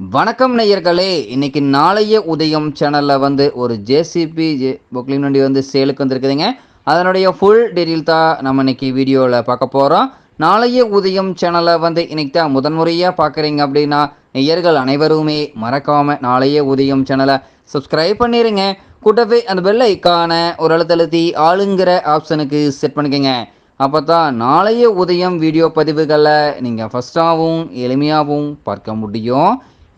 வணக்கம் நேயர்களே இன்னைக்கு நாளைய உதயம் சேனலில் வந்து ஒரு ஜேசிபி ஜே பொக்லின் வண்டி வந்து சேலுக்கு வந்திருக்குதுங்க. அதனுடைய ஃபுல் டீட்டெயில் தான் நம்ம இன்னைக்கு வீடியோவில் பார்க்க போகிறோம் நாளைய உதயம் சேனலை வந்து இன்னைக்கு தான் முதன்முறையாக பார்க்குறீங்க அப்படின்னா நேயர்கள் அனைவருமே மறக்காமல் நாளைய உதயம் சேனலை சப்ஸ்கிரைப் பண்ணிடுங்க கூட்டவே அந்த பெல் ஐக்கான ஒரு அழுத்தழுத்தி ஆளுங்கிற ஆப்ஷனுக்கு செட் பண்ணிக்கோங்க. அப்போ தான் நாளைய உதயம் வீடியோ பதிவுகளை நீங்கள் ஃபஸ்ட்டாகவும் எளிமையாகவும் பார்க்க முடியும்.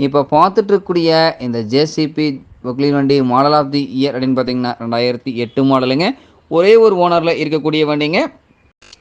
இப்போ பார்த்துட்ருக்கக்கூடிய இந்த ஜேசிபி பொக்லின் வண்டி மாடல் ஆஃப் தி இயர் அப்படின்னு பார்த்தீங்கன்னா ரெண்டாயிரத்தி எட்டு மாடலுங்க. ஒரே ஒரு ஓனரில் இருக்கக்கூடிய வண்டிங்க.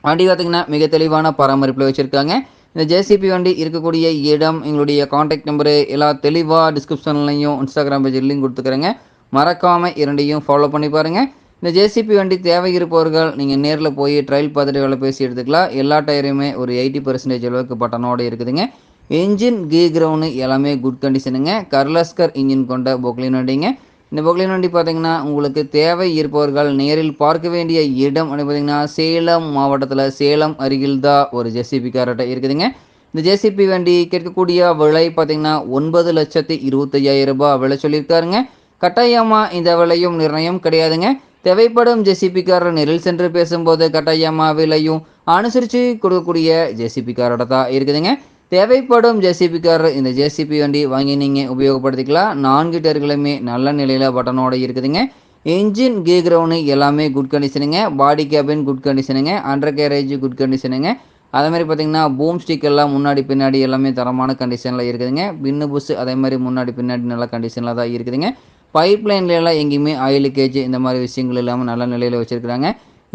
வண்டி பார்த்திங்கன்னா மிக தெளிவான பராமரிப்பில் வச்சுருக்காங்க. இந்த ஜேசிபி வண்டி இருக்கக்கூடிய இடம் எங்களுடைய காண்டாக்ட் நம்பரு எல்லா தெளிவாக டிஸ்கிரிப்ஷன்லையும் இன்ஸ்டாகிராம் பேஜ்லையும் கொடுத்துக்கிறேங்க. மறக்காமல் இரண்டையும் ஃபாலோ பண்ணி பாருங்கள் இந்த ஜேசிபி வண்டி தேவை இருப்பவர்கள் நீங்கள் நேரில் போய் ட்ரையல் பார்த்துட்டு வேலை பேசி எடுத்துக்கலாம். எல்லா டயருமே ஒரு எயிட்டி பர்சன்டேஜ் அளவுக்கு பட்டனோடு இருக்குதுங்க. இன்ஜின் கீ கிரவுண்டு எல்லாமே குட் கண்டிஷனுங்க கர்லஸ்கர் இன்ஜின் கொண்ட பொக்லின் வண்டிங்க. இந்த பொக்லின் வண்டி பார்த்தீங்கன்னா உங்களுக்கு தேவை இருப்பவர்கள் நேரில் பார்க்க வேண்டிய இடம் அப்படின்னு பார்த்தீங்கன்னா சேலம் மாவட்டத்தில் சேலம் அருகில் தான் ஒரு ஜெசிபி காரட்டை இருக்குதுங்க. இந்த ஜேசிபி வண்டி கேட்கக்கூடிய விலை பார்த்தீங்கன்னா ஒன்பது லட்சத்தி இருபத்தையாயிரம் ரூபாய் விலை சொல்லியிருக்காருங்க. கட்டாயமாக இந்த விலையும் நிர்ணயம் கிடையாதுங்க. தேவைப்படும் ஜெசிபிக்காரர் நேரில் சென்று பேசும்போது கட்டாயமாக விலையும் அனுசரித்து கொடுக்கக்கூடிய ஜெசிபிக்காரோட தான் இருக்குதுங்க. தேவைப்படும் ஜேசிபிக்காரர் இந்த ஜேசிபி வண்டி வாங்கி நீங்கள் உபயோகப்படுத்திக்கலாம். நான்கு டயர்களுமே நல்ல நிலையில் பட்டனோட இருக்குதுங்க. இன்ஜின் கீ கிரவுண்டு எல்லாமே குட் கண்டிஷனுங்க பாடி கேபின் குட் கண்டிஷனுங்க அண்டர் கேரேஜ் குட் கண்டிஷனுங்க அதே மாதிரி பார்த்தீங்கன்னா பூம் ஸ்டிக் எல்லாம் முன்னாடி பின்னாடி எல்லாமே தரமான கண்டிஷனில் இருக்குதுங்க. பின்னு புஷ் அதே மாதிரி முன்னாடி பின்னாடி நல்ல கண்டிஷனில் தான் இருக்குதுங்க. பைப் லைன்லாம் எங்கேயுமே ஆயில் கேஜ் இந்த மாதிரி விஷயங்கள் இல்லாமல் நல்ல நிலையில் வச்சுருக்குறாங்க.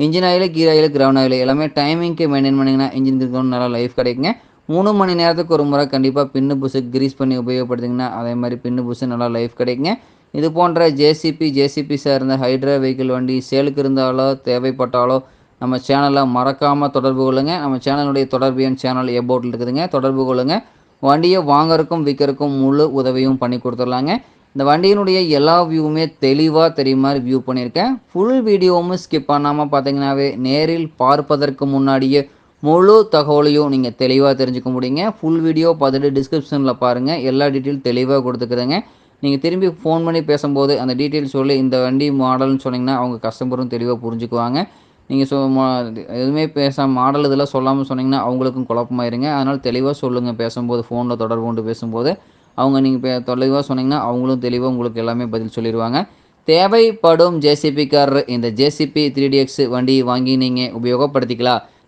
Engine oil gear oil ground oil எல்லாமே டைமிங்க்கு மெயின்டைன் பண்ணிங்கன்னா இன்ஜின் கிரவுண்ட் நல்லா லைஃப் கிடைக்குங்க. மூணு மணி நேரத்துக்கு ஒரு முறை கண்டிப்பாக பின்னு புஷு கிரீஸ் பண்ணி உபயோகப்படுத்திங்கன்னா அதே மாதிரி பின்னு புஷு நல்லா லைஃப் கிடைக்குங்க. இது போன்ற ஜேசிபி ஜேசிபி சார்ந்த ஹைட்ரா வெஹிக்கிள் வண்டி சேலுக்கு இருந்தாலோ தேவைப்பட்டாலோ நம்ம சேனலை மறக்காமல் தொடர்பு கொள்ளுங்க. நம்ம சேனலுடைய தொடர்பு எண் சேனல் எபோட்டில் இருக்குதுங்க. தொடர்பு கொள்ளுங்க. வண்டியை வாங்கறதுக்கும் விற்கிறக்கும் முழு உதவியும் பண்ணி கொடுத்துடலாங்க. இந்த வண்டியினுடைய எல்லா வியூவுமே தெளிவாக தெரியும் மாதிரி வியூ பண்ணியிருக்கேன். ஃபுல் வீடியோவும் ஸ்கிப் பண்ணாமல் பார்த்தீங்கன்னாவே நேரில் பார்ப்பதற்கு முன்னாடியே முழு தகவலையும் நீங்கள் தெளிவாக தெரிஞ்சுக்க முடியுங்க. ஃபுல் வீடியோ பார்த்துட்டு டிஸ்கிரிப்ஷனில் பாருங்கள் எல்லா டீட்டெயில் தெளிவாக கொடுத்துக்குதுங்க நீங்கள் திரும்பி ஃபோன் பண்ணி பேசும்போது அந்த டீட்டெயில் சொல்லி இந்த வண்டி மாடல்னு சொன்னீங்கன்னா அவங்க கஸ்டமரும் தெளிவாக புரிஞ்சுக்குவாங்க. நீங்கள் சொ எதுவுமே பேச மாடல் இதெல்லாம் சொல்லாமல் சொன்னீங்கன்னா அவங்களுக்கும் குழப்பமாயிருங்க. அதனால் தெளிவாக சொல்லுங்கள் பேசும்போது ஃபோனில் தொடர்பு கொண்டு பேசும்போது. அவங்க நீங்கள் தெளிவாக சொன்னீங்கன்னா அவங்களும் தெளிவாக உங்களுக்கு எல்லாமே பதில் சொல்லிடுவாங்க தேவைப்படும் ஜேசிபிக்காரர் இந்த ஜேசிபி த்ரீ டிஎக்ஸ் வண்டி வாங்கி நீங்கள் உபயோகப்படுத்திக்கலாம்.